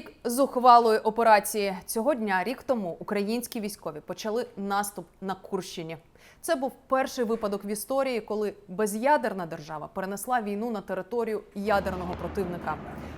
Рік зухвалої операції цього дня, рік тому, українські військові почали наступ на Курщині. Це був перший випадок в історії, коли безядерна держава перенесла війну на територію ядерного противника.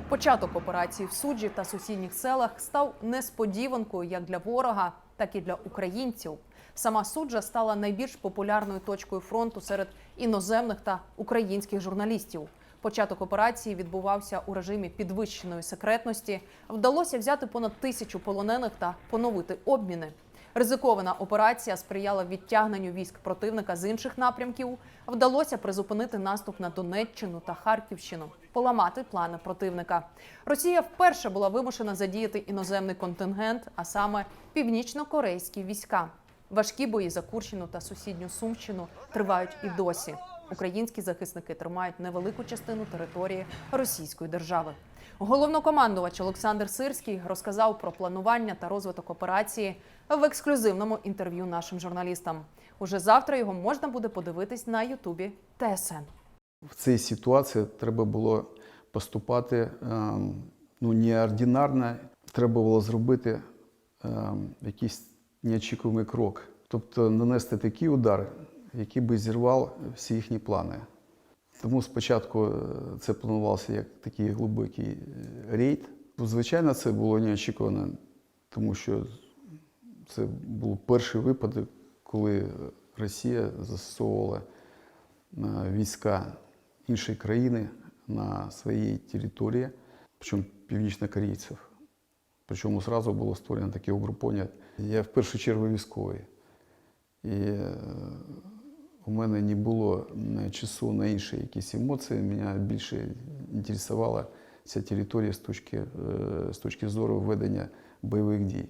Початок операції в суджі та сусідніх селах став несподіванкою як для ворога, так і для українців. Сама суджа стала найбільш популярною точкою фронту серед іноземних та українських журналістів. Початок операції відбувався у режимі підвищеної секретності. Вдалося взяти понад тисячу полонених та поновити обміни. Ризикована операція сприяла відтягненню військ противника з інших напрямків. Вдалося призупинити наступ на Донеччину та Харківщину, поламати плани противника. Росія вперше була вимушена задіяти іноземний контингент, а саме північно-корейські війська. Важкі бої за Курщину та сусідню Сумщину тривають і досі. Українські захисники тримають невелику частину території Російської держави. Головнокомандувач Олександр Сирський розказав про планування та розвиток операції в ексклюзивному інтерв'ю нашим журналістам. Уже завтра його можна буде подивитись на Ютубі ТСН. В цій ситуації треба було поступати ем, ну, неординарно. Треба було зробити ем, якийсь неочікуваний крок. Тобто нанести такий удар, який би зірвав всі їхні плани. Тому спочатку е, це планувався як такий глибокий е, рейд. Ну, Звичайно, це було неочікувано, тому що це був перший випадок, коли Росія застосовувала е, війська іншої країни на своїй території, причому північнокорейців. Причому одразу було створено таке угруповання. Я в першу чергу військовий. І у мене не було часу на інші якісь емоції. Мене більше інтересувала ця територія з точки, е, з точки зору ведення бойових дій.